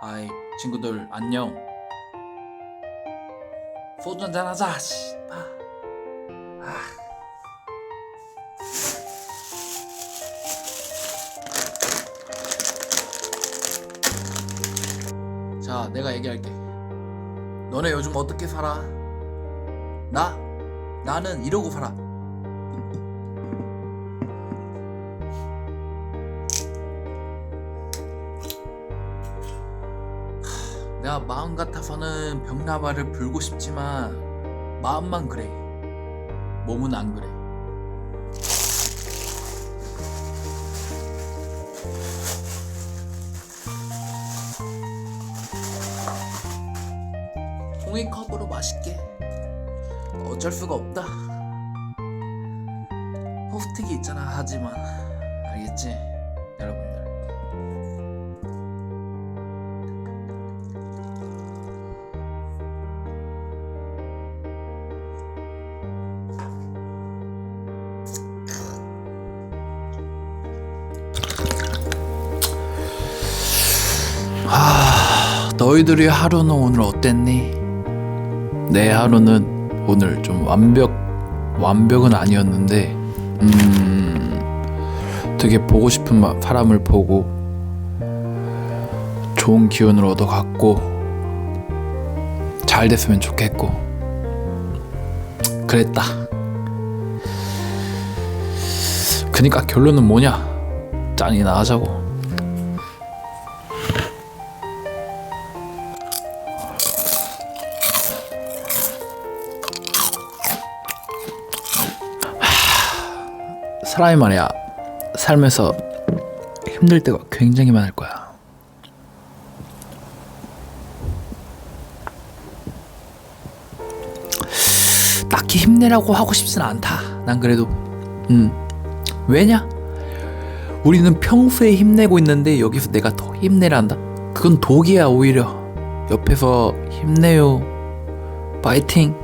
아이 친구들 안녕 소주 한잔 하자 씨발 아. 자 내가 얘기할게 너네 요즘 어떻게 살아? 나? 나는 이러고 살아 내가 마음 같아서는 벽나발을 불고 싶지만 마음만 그래. 몸은 안 그래. 종이컵으로 맛있게. 어쩔 수가 없다. 포스틱이 있잖아 하지만 알겠지 여러분 너희들의 하루는 오늘 어땠니? 내 하루는 오늘 좀 완벽 완벽은 아니었는데 음 되게 보고 싶은 마- 사람을 보고 좋은 기운을 얻어갔고 잘 됐으면 좋겠고 그랬다. 그니까 결론은 뭐냐? 짠이나 하자고. 사람이 말이야 살면서 힘들 때가 굉장히 많을 거야. 딱히 힘내라고 하고 싶진 않다. 난 그래도 음 왜냐? 우리는 평소에 힘내고 있는데 여기서 내가 더 힘내란다. 그건 독이야 오히려. 옆에서 힘내요, 파이팅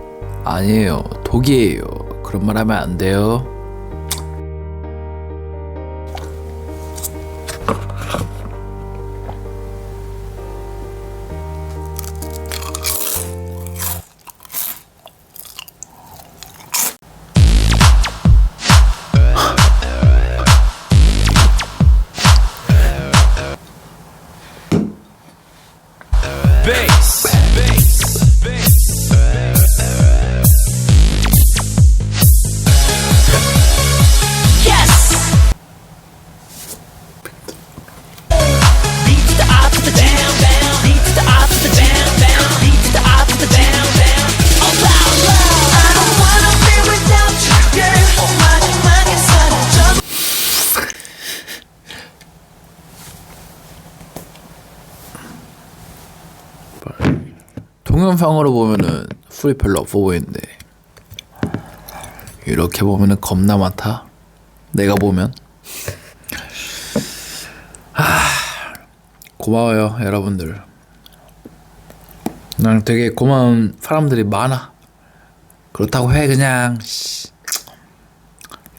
아니에요 독이에요. 그런 말 하면 안 돼요. bass. 동영상으로 보면은 술이 별로 없어 보이는데 이렇게 보면은 겁나 많다. 내가 보면 아 고마워요 여러분들. 난 되게 고마운 사람들이 많아. 그렇다고 해 그냥 씨.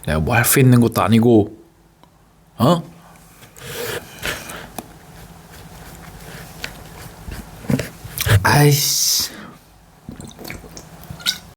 내가 뭐 할 수 있는 것도 아니고 어? 아이씨